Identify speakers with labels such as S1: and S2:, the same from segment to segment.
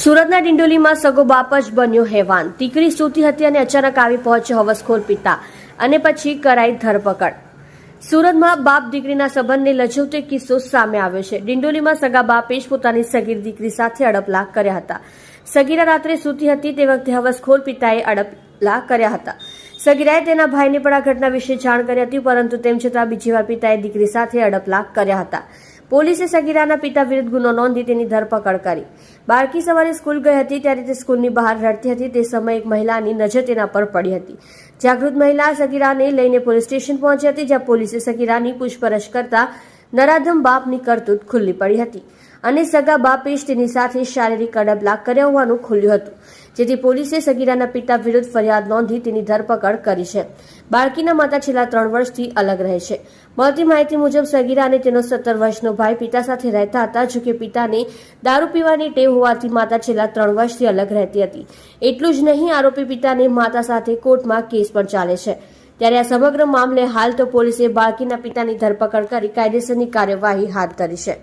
S1: સુરતના ડિંડોલીમાં સગો બાપ જ બન્યો હેવાન. દીકરી સૂતી હતી અને અચાનક આવી પહોંચ્યો હવસખોર પિતા અને પછી કરાઈ ધરપકડ. સુરતમાં બાપ દીકરીના સંબંધને લજવતો કિસ્સો સામે આવ્યો છે. ડિંડોલીમાં સગા બાપે જ પોતાની સગીર દીકરી સાથે અડપલા કર્યા હતા. સગીરા રાત્રે સૂતી હતી તે વખતે હવસખોર પિતાએ અડપલા કર્યા હતા. સગીરાએ તેના ભાઈને પણ આ ઘટના વિશે જાણ કરી હતી, પરંતુ તેમ છતાં બીજી વાર પિતાએ દીકરી સાથે અડપલા કર્યા હતા. પોલીસે સગીરાના પિતા વિરુદ્ધ ગુનો નોંધી તેની ધરપકડ કરી. બાળકી સવારે સ્કૂલ ગઈ હતી ત્યારે તે સ્કૂલની બહાર રડતી હતી. તે સમયે એક મહિલાની નજર તેના પર પડી હતી. જાગૃત મહિલા સગીરાને લઈને પોલીસ સ્ટેશન પહોંચી હતી, જ્યાં પોલીસે સગીરાની પૂછપરછ કરતા નરાધમ બાપની કરતૂત ખુલ્લી પડી હતી અને સગા બાપે જ તેની સાથે શારીરિક અડબલા કર્યા હોવાનું ખુલ્યું હતું. જેથી પોલીસે સગીરાના પિતા વિરુદ્ધ ફરિયાદ નોંધી તેની ધરપકડ કરી છે. બાળકીના માતા છેલ્લા ત્રણ વર્ષથી અલગ રહે છે. મળતી માહિતી મુજબ સગીરા અને તેનો સત્તર વર્ષનો ભાઈ પિતા સાથે રહેતા હતા જોકે પિતાને દારૂ પીવાની ટેવ હોવાથી માતા છેલ્લા ત્રણ વર્ષથી અલગ રહેતી હતી. એટલું જ નહીં, આરોપી પિતાને માતા સાથે કોર્ટમાં કેસ પણ ચાલે છે. ત્યારે આ સમગ્ર મામલે હાલ તો પોલીસે બાળકીના પિતાની ધરપકડ કરી કાયદેસરની કાર્યવાહી હાથ ધરી છે.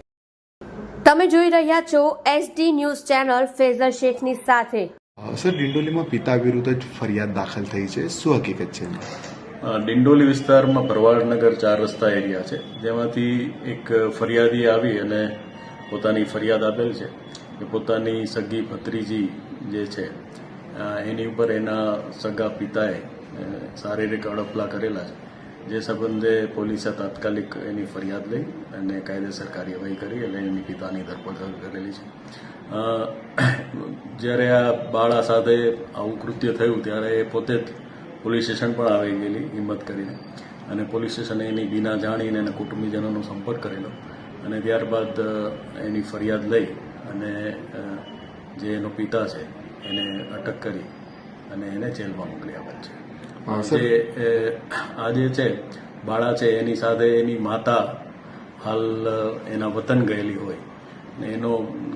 S1: તમે જોઈ રહ્યા છો એસડી ન્યૂઝ ચેનલ ફેઝર શેખની સાથે.
S2: સર, ડિંડોલીમાં પિતા વિરુદ્ધ જ ફરિયાદ દાખલ થઈ છે. શું હકીકત છે
S3: ડિંડોલી વિસ્તારમાં ભરવાડનગર ચાર રસ્તા એરિયા છે. જેમાંથી એક ફરિયાદી આવી અને પોતાની ફરિયાદ આપેલ છે કે પોતાની સગી ભત્રીજી જે છે એની ઉપર એના સગા પિતાએ શારીરિક અડપલા કરેલા છે, જે સંબંધે પોલીસે તાત્કાલિક એની ફરિયાદ લઈ અને કાયદેસર કાર્યવાહી કરી અને એની પિતાની ધરપકડ કરેલી છે. જ્યારે આ બાળા સાથે આવું કૃત્ય થયું, ત્યારે એ પોતે જ પોલીસ સ્ટેશન પણ આવી ગયેલી હિંમત કરીને. અને પોલીસ સ્ટેશને એની વિના જાણીને એના કુટુંબીજનોનો સંપર્ક કરેલો. અને ત્યારબાદ એની ફરિયાદ લઈ અને જે એનો પિતા છે એને અટક કરી અને એને જેલમાં મોકલી આપેલ છે. જે એ, આ જે છે બાળા છે એની સાથે એની માતા હાલ એના વતન ગયેલી હોય. ને એનો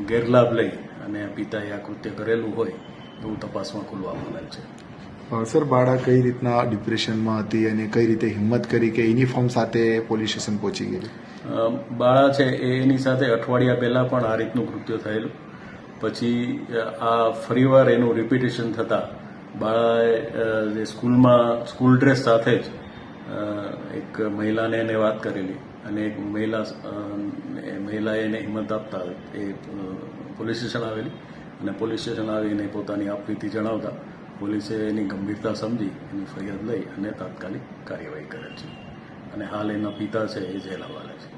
S3: ગેરલાભ લઈ અને પિતાએ આ કૃત્ય કરેલું હોય એવું તપાસમાં ખુલવા મળેલ છે.
S2: સર, બાળા કઈ રીતના ડિપ્રેશનમાં હતી અને કઈ રીતે હિંમત કરી કે યુનિફોર્મ સાથે પોલીસ સ્ટેશન પહોંચી ગયેલી?
S3: બાળા છે એની સાથે અઠવાડિયા પહેલાં પણ આ રીતનું કૃત્ય થયેલું. પછી આ ફરીવાર એનું રિપીટેશન થતાં બાળાએ જે સ્કૂલમાં, સ્કૂલ ડ્રેસ સાથે જ એક મહિલાને એને વાત કરેલી અને એક મહિલા મહિલાએ એને હિંમત આપતા એ પોલીસ સ્ટેશન આવેલી અને પોલીસ સ્ટેશન આવીને પોતાની આપવીતી જણાવતા પોલીસે એની ગંભીરતા સમજી, એની ફરિયાદ લઈ અને તાત્કાલિક કાર્યવાહી કરે છે. અને હાલ એના પિતા છે એ જેલ હવાલે છે.